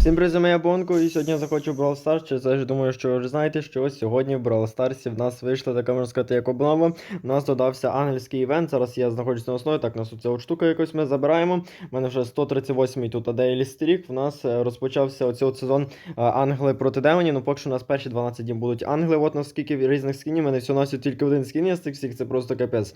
Всім привіт, моя Бонко, і сьогодні я захочу в Brawl Stars. Через це ж думаю, що ви вже знаєте, що сьогодні в Brawl Stars в нас вийшла така можна сказати, як обнова. У нас додався ангельський івент. Зараз я знаходжуся на основі. Так, у нас тут ця штука якось ми забираємо. У мене вже 138-й тут Daily Streak. У нас е, розпочався оцей от сезон е, ангели проти демонів. Ну, поки що у нас перші 12 днів будуть ангели. От наскільки різних скінів. У мене всього носить тільки один скін є з цих всіх, це просто капець.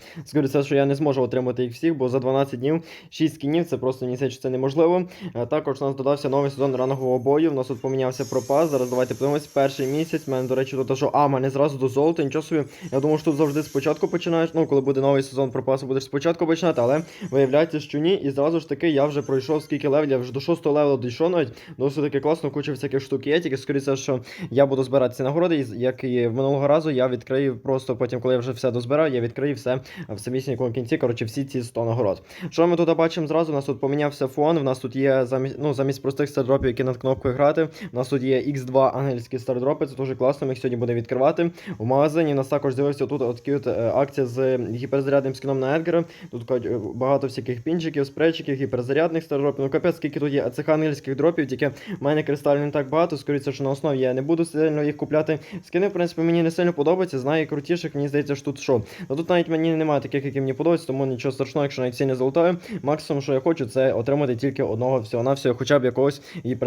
Це, що я не зможу отримати їх всіх, бо за 12 днів 6 скінів це просто здається, це неможливо. Е, Також у нас додався новий сезон рангового бою. У нас тут помінявся пропас. Зараз давайте подивимось. Перший місяць. У мене, до речі, тут що, а, мене зразу до золота. Нічого собі. Я думав, що тут завжди спочатку починаєш. Ну, коли буде новий сезон пропасу, будеш спочатку починати, але виявляється, що ні. І зразу ж таки я вже пройшов скільки левелів, я вже до 6 левела дійшов навіть. Досить таки класно, куча всяких штук є. Тільки скоріше, що я буду збирати ці нагороди. Як і минулого разу, я відкрию просто потім, коли я вже все дозбирав, я відкрию все в самісінькому кінці. Коротше, всі ці 100 нагород. Що ми тут бачимо зразу? У нас тут помінявся фон. В нас тут є замість, ну, замість простих стардропів, які над кнопкою грати. У нас тут є X2 ангельські стардропи. Це дуже класно. Ми їх сьогодні будемо відкривати. В магазині нас також з'явився тут от от е, акція з гіперзарядним скіном на Едгара. Тут е, багато всяких пінчиків, спрейчиків, гіперзарядних стардропів. Ну капець, скільки тут є цих ангельських дропів, тільки в мене кристалів не так багато. Скоріше, що на основі я не буду сильно їх купляти. Скини, в принципі, мені не сильно подобаються. Знаю крутіших, мені здається, що тут що. Ну тут навіть мені немає таких, які мені подобаються, тому нічого страшного, якщо навіть всі не золотаю. Максимум, що я хочу, це отримати тільки одного всього на всього, хоча б якогось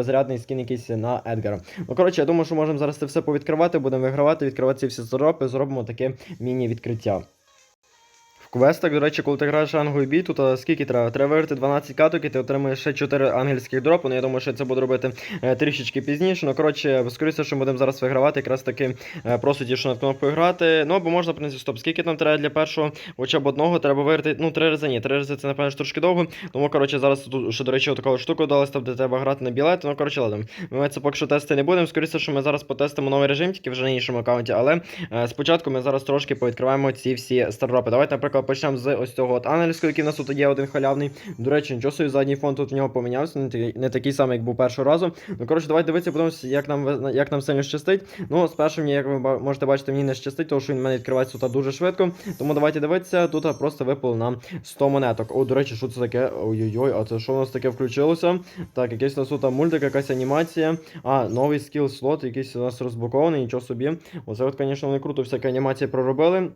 гіперзарядний скін якийсь на Едгара. Ну коротше, я думаю, що можемо зараз це все повідкривати, будемо вигравати, відкривати всі стардропи, зробимо таке міні-відкриття. В квестах, до речі, коли ти граєш ангою бій, тут а, скільки треба? Треба виграти 12 каток і ти отримаєш ще 4 ангельських дропи. Ну я думаю, що це буду робити е, трішечки пізніше. Ну коротше, скоріше, що ми будемо зараз вигравати, якраз таки е, просто що над кнопкою грати. Ну або можна, в принципі, стоп. Скільки там треба для першого, хоча б одного, треба виграти. Ну, три рази ні. Три рази це, напевно, трошки довго. Тому, коротше, зараз тут ще, до речі, таку штуку дали, там, де треба грати на білети. Ну, коротше, ладно. Ми це поки що тести не будемо. Скоріше, що ми зараз потестимо новий режим, тільки вже на іншому аккаунті. Але е, спочатку ми зараз трошки повідкриваємо ці всі стардропи. Давайте, наприклад, почнемо з ось цього от ангельського, який в нас тут є один халявний. До речі, нічого собі задній фон тут в нього помінявся, не, такий- не такий самий, як був першого разу. Ну, коротше, давайте дивитися, подивимося, як нам, як нам сильно щастить. Ну, спершу мені, як ви можете бачити, мені не щастить, тому що він в мене відкривається тут дуже швидко. Тому давайте дивитися, тут просто випало нам 100 монеток. О, до речі, що це таке? Ой-ой-ой, а це що у нас таке включилося? Так, якийсь у нас тут мультик, якась анімація. А, новий скіл слот, якийсь у нас розблокований, нічого собі. Оце от, звісно, вони круто всякі анімації проробили.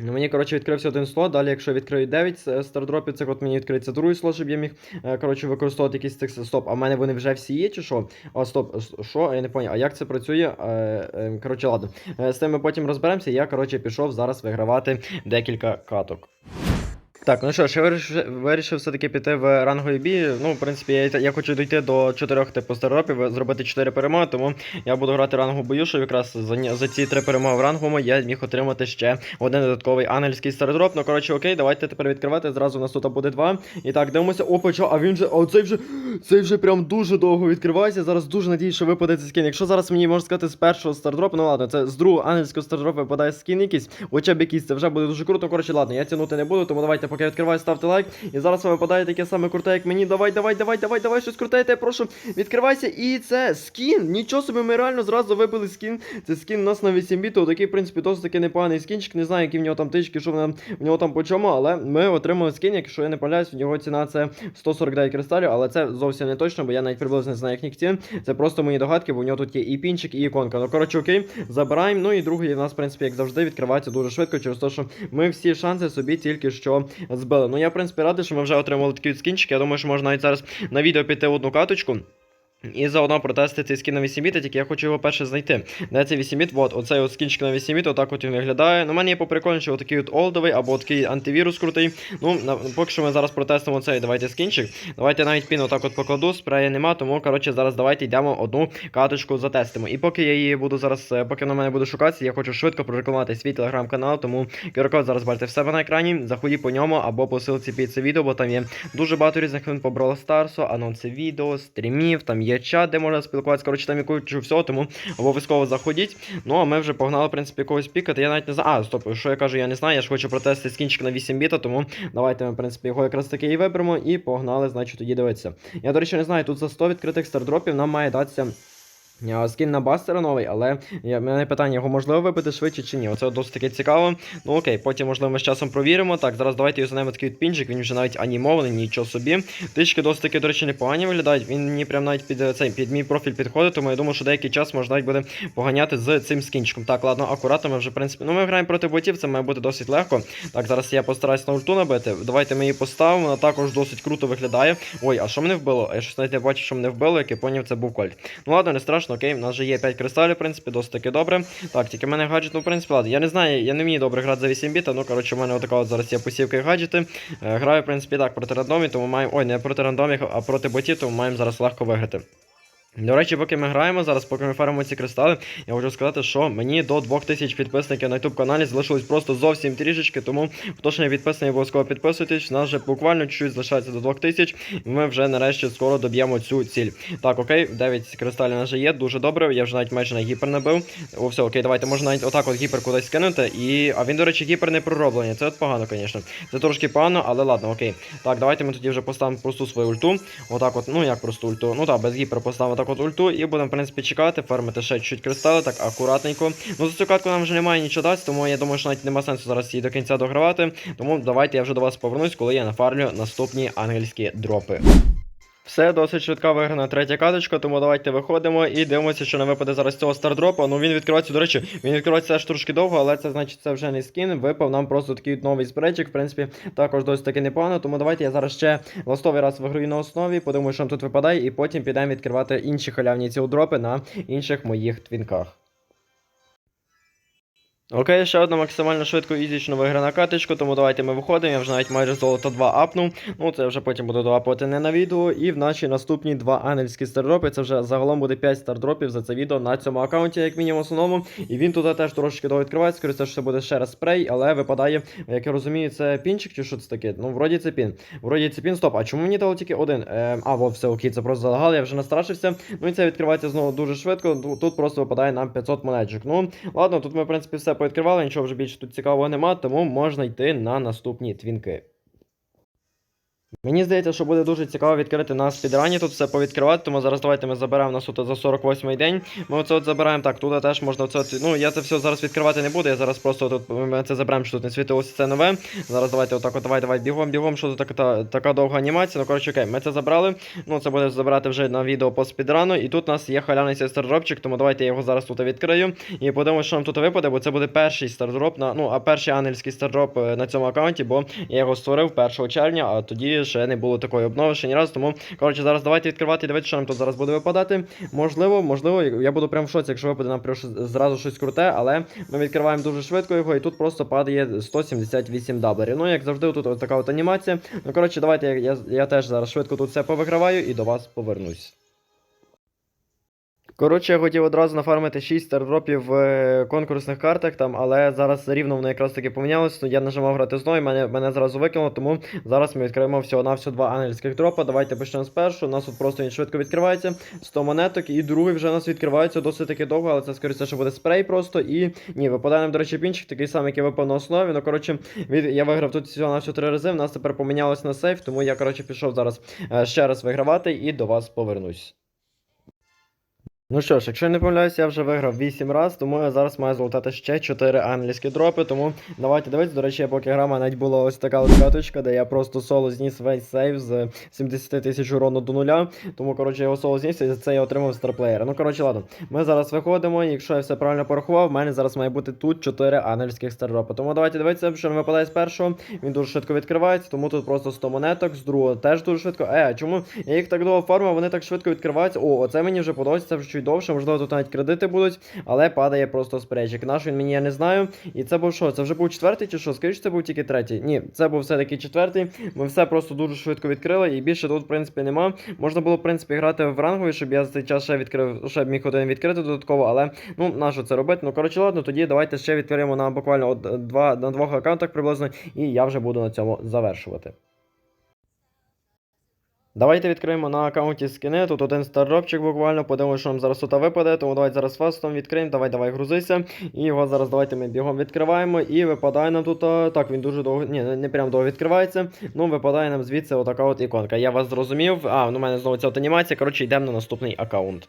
Ну, мені, коротше, відкрився один слот. Далі, якщо відкрию 9 с- стардропів, це от мені відкриється другий слот, щоб я міг е, коротше, використовувати якісь цих стоп. А в мене вони вже всі є, чи що? А, стоп, с- що? Я не поняв. А як це працює? Е, е, коротше, ладно. Е, З тим ми потім розберемося. Я, коротше, пішов зараз вигравати декілька каток. Так, ну що ж, я вирішив, вирішив все-таки піти в ранговий бій. Ну, в принципі, я, я хочу дійти до чотирьох типу стардропів, зробити 4 перемоги, тому я буду грати рангову бою, щоб якраз за, за ці три перемоги в ранговому я міг отримати ще один додатковий ангельський стардроп. Ну, коротше, окей, давайте тепер відкривати. Зразу у нас тут буде два. І так, дивимося. Опа, що, а він же. А цей вже. Цей вже прям дуже довго відкривається. Зараз дуже надіюсь, що випаде цей скін. Якщо зараз мені можна сказати з першого стардропу, ну ладно, це з другого ангельського стардропу випадає скін якийсь, хоча б якийсь, це вже буде дуже круто. Коротше, ладно, я тягнути не буду, тому давайте, поки я відкриваю, ставте лайк. І зараз вам випадає таке саме круте, як мені. Давай, давай, давай, давай, давай, щось круте, я прошу. Відкривайся. І це скін. Нічого собі, ми реально зразу вибили скін. Це скін у нас на 8 біту. Такий, в принципі, досить таки непоганий скінчик. Не знаю, які в нього там тички, що в в нього там по чому, але ми отримали скін, якщо я не помиляюсь, в нього ціна це 149 кристалів, але це зовсім не точно, бо я навіть приблизно не знаю їхніх цін. Це просто мої догадки, бо в нього тут є і пінчик, і іконка. Ну, коротше, окей, забираємо. Ну і другий у нас, в принципі, як завжди, відкривається дуже швидко, через те, що ми всі шанси собі тільки що збили. Ну я, в принципі, радий, що ми вже отримали такий скінчики. скінчик. Я думаю, що можна навіть зараз на відео піти одну каточку. І заодно протестити цей скін на 8 біт, тільки я хочу його перше знайти. Де цей 8 біт? От, оцей от скінчик на 8 біт, отак от він виглядає. Ну, мене є поприкольніше отакий от олдовий або такий антивірус крутий. Ну, на, поки що ми зараз протестимо цей давайте скінчик. Давайте навіть пін отак от покладу, спрея нема, тому коротше зараз давайте йдемо одну каточку затестимо. І поки я її буду зараз, е, поки на мене буде шукатися, я хочу швидко прорекламувати свій телеграм-канал, тому QR-код зараз бачите в себе на екрані. Заходіть по ньому або по ссылці під це відео, бо там є дуже багато різних новин по Brawl Stars, анонси відео, стрімів, там є чат, де можна спілкуватися. Коротше, там є кучу всього, тому обов'язково заходіть. Ну а ми вже погнали, в принципі, когось пікати. Я навіть не знаю. А, стоп, що я кажу, я не знаю. Я ж хочу протестити скінчик на 8 біта, тому давайте ми, в принципі, його якраз таки і виберемо і погнали, значить, тоді дивитися. Я, до речі, не знаю, тут за 100 відкритих стардропів нам має датися. А, Скін на бастера новий, але я, мене питання, його можливо вибити швидше чи ні? Оце досить таки цікаво. Ну окей, потім, можливо, ми з часом провіримо. Так, зараз давайте юзанемо такий от пінчик, він вже навіть анімований, нічого собі. Тички досить таки, до речі, непогані виглядають. Він мені прям навіть під е, цей під мій профіль підходить, тому я думаю, що деякий час можна навіть буде поганяти з цим скінчиком. Так, ладно, акуратно, ми вже, в принципі, ну ми граємо проти ботів, це має бути досить легко. Так, зараз я постараюсь на ульту набити. Давайте ми її поставимо. Вона також досить круто виглядає. Ой, а що мене вбило? Я щось навіть не бачу, що мене вбило, як я поняв, це був кольт. Ну ладно, не страшно, окей, в нас вже є 5 кристалів, в принципі, досить таки добре. Так, тільки в мене гаджет, ну, в принципі, ладно. Я не знаю, я не вмію добре грати за 8 біта, ну, коротше, в мене отака от зараз є посівка і гаджети. Е, граю, в принципі, так, проти рандомів, тому маємо. Ой, не проти рандомів, а проти ботів, тому маємо зараз легко виграти. До речі, поки ми граємо, зараз поки ми фармимо ці кристали, я хочу сказати, що мені до 2000 підписників на YouTube каналі залишилось просто зовсім трішечки, тому хто ще не підписаний, обов'язково підписуйтесь. У нас вже буквально чуть-чуть залишається до 2000, і ми вже нарешті скоро доб'ємо цю ціль. Так, окей, 9 кристалів у вже є, дуже добре. Я вже навіть майже на гіпер набив. О, все, окей, давайте можна навіть отак от гіпер кудись скинути. І. А він, до речі, гіпер не пророблений. Це от погано, звісно. Це трошки погано, але ладно, окей. Так, давайте ми тоді вже поставимо просту свою ульту. Отак от, ну як просту ульту. Ну так, без гіпер поставимо так от ульту і будемо, в принципі, чекати, фармити ще чуть кристали, так акуратненько. Ну, за цю катку нам вже немає нічого дасть, тому я думаю, що навіть нема сенсу зараз її до кінця догравати. Тому давайте я вже до вас повернусь, коли я нафармлю наступні ангельські дропи. Все, досить швидка виграна третя каточка, тому давайте виходимо і дивимося, що нам випаде зараз цього стардропа. Ну він відкривається, до речі, він відкривається аж трошки довго, але це значить це вже не скін. Випав нам просто такий новий спречик. В принципі, також досить таки непогано. Тому давайте я зараз ще ластовий раз виграю на основі, подумаю, що нам тут випадає, і потім підемо відкривати інші халявні ці дропи на інших моїх твінках. Окей, ще одна максимально швидко ізічно виграна каточка, тому давайте ми виходимо. Я вже навіть майже золото 2 апнув. Ну це вже потім буду доапувати не на відео. І в наші наступні два ангельські стардропи. Це вже загалом буде 5 стардропів за це відео на цьому аккаунті, як мінімум основному. І він тут теж трошки довго відкривається. Скоріше, що це буде ще раз спрей, але випадає, як я розумію, це пінчик чи що це таке? Ну, вроді це пін. Вроді це пін. Стоп. А чому мені дало тільки один? Е, а, во, все, окей, це просто залагало, я вже настрашився. Ну і це відкривається знову дуже швидко. Тут просто випадає нам 500 монетчик. Ну, ладно, тут ми, в принципі, все повідкривали, нічого вже більше тут цікавого нема, тому можна йти на наступні твінки. Мені здається, що буде дуже цікаво відкрити на спідрані тут все повідкривати, тому зараз давайте ми заберемо нас тут за 48-й день. Ми оце от забираємо так, тут теж можна оце Ну, я це все зараз відкривати не буду. Я зараз просто тут ми це заберемо, що тут не світилося це нове. Зараз давайте отак от давай, давай бігом, бігом, що тут така, така довга анімація. Ну, коротше, окей, ми це забрали. Ну, це буде забирати вже на відео по спідрану. І тут у нас є халявний цей стардропчик, тому давайте я його зараз тут відкрию. І подивимося, що нам тут випаде, бо це буде перший стардроп на. Ну, а перший ангельський стардроп е, на цьому аккаунті, бо я його створив 1 червня, а тоді ще не було такої обнови ще ні разу. Тому, коротше, зараз давайте відкривати і дивитися, що нам тут зараз буде випадати. Можливо, можливо, я буду прям в шоці, якщо випаде нам зразу щось круте, але ми відкриваємо дуже швидко його, і тут просто падає 178 даблерів. Ну, як завжди, тут така от анімація. Ну, коротше, давайте я, я, я теж зараз швидко тут все повикриваю і до вас повернусь. Коротше, я хотів одразу нафармити 6 стардропів в е, конкурсних картах, там, але зараз рівно воно якраз таки помінялося. Я нажимав грати знову, мене, мене зразу викинуло, тому зараз ми відкриємо всього на всього два ангельських дропа. Давайте почнемо з першого. У нас тут просто він швидко відкривається. 100 монеток, і другий вже у нас відкривається досить таки довго, але це скоріше, що буде спрей просто. І ні, випадає нам, до речі, пінчик, такий самий, який випав на основі. Ну, коротше, від, я виграв тут всього на всього три рази. В нас тепер помінялось на сейф, тому я, коротше, пішов зараз е, ще раз вигравати і до вас повернусь. Ну що ж, якщо я не помиляюся, я вже виграв 8 раз, тому я зараз маю золотати ще 4 англійські дропи. Тому давайте дивитися. До речі, я поки грав, навіть була ось така от каточка, де я просто соло зніс весь сейв з 70 тисяч урону до нуля. Тому, коротше, його соло зніс і за це я отримав старплеєра. Ну, коротше, ладно. Ми зараз виходимо, і якщо я все правильно порахував, в мене зараз має бути тут 4 ангельських стардропи. Тому давайте дивитися, що не випадає з першого. Він дуже швидко відкривається, тому тут просто 100 монеток, з другого теж дуже швидко. Е, чому я їх так довго фармив, вони так швидко відкриваються. О, оце мені вже подобається, вже чуть довше, можливо, тут навіть кредити будуть, але падає просто спречик. Наш він мені я не знаю. І це був що? Це вже був четвертий чи що? Скажіть, це був тільки третій. Ні, це був все-таки четвертий. Ми все просто дуже швидко відкрили, і більше тут, в принципі, нема. Можна було, в принципі, грати в рангові, щоб я за цей час ще відкрив, ще міг один відкрити додатково, але ну на що це робити? Ну коротше, ладно, тоді давайте ще відкриємо на буквально от, два, на двох аккаунтах приблизно, і я вже буду на цьому завершувати. Давайте відкриємо на аккаунті скини. Тут один стардропчик буквально, подивимося, що нам зараз тут випаде. Тому давайте зараз фастом відкриємо. Давай, давай, грузися. І його зараз давайте ми бігом відкриваємо. І випадає нам тут. Так, він дуже довго. Ні, не прям довго відкривається. Ну, випадає нам звідси отака от іконка. Я вас зрозумів. А, ну у мене знову ця от анімація. Коротше, йдемо на наступний аккаунт.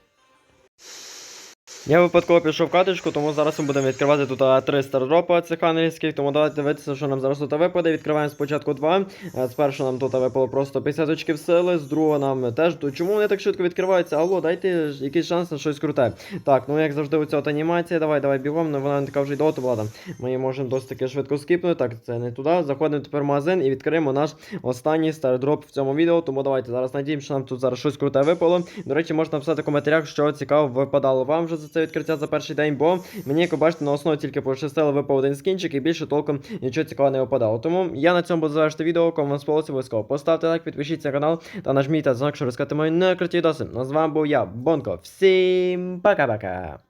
Я випадково пішов каточку, тому зараз ми будемо відкривати тут три стардропа цих англійських, тому давайте дивитися, що нам зараз тут випаде. Відкриваємо спочатку два. Е, Спершу нам тут випало просто 50 очків сили, з другого нам теж. Чому вони так швидко відкриваються? Алло, дайте якийсь шанс на щось круте. Так, ну як завжди, оця от анімація, давай, давай бігом, ну вона не така вже й була там. Ми її можемо досить таки швидко скіпнути. Так, це не туди. Заходимо тепер в магазин і відкриємо наш останній стардроп в цьому відео. Тому давайте зараз надіємо, що нам тут зараз щось круте випало. До речі, можна написати в коментарях, що цікаво випадало вам вже за це відкриття за перший день, бо мені, як ви бачите, на основі тільки пощастило випав один скінчик і більше толком нічого цікавого не випадало. Тому я на цьому буду завершити відео. Кому вам сподобалося, обов'язково поставте лайк, підпишіться на канал та нажміть на знак, щоб розказати мої некруті доси. Ну, з вами був я, Бонко. Всім пока-пока.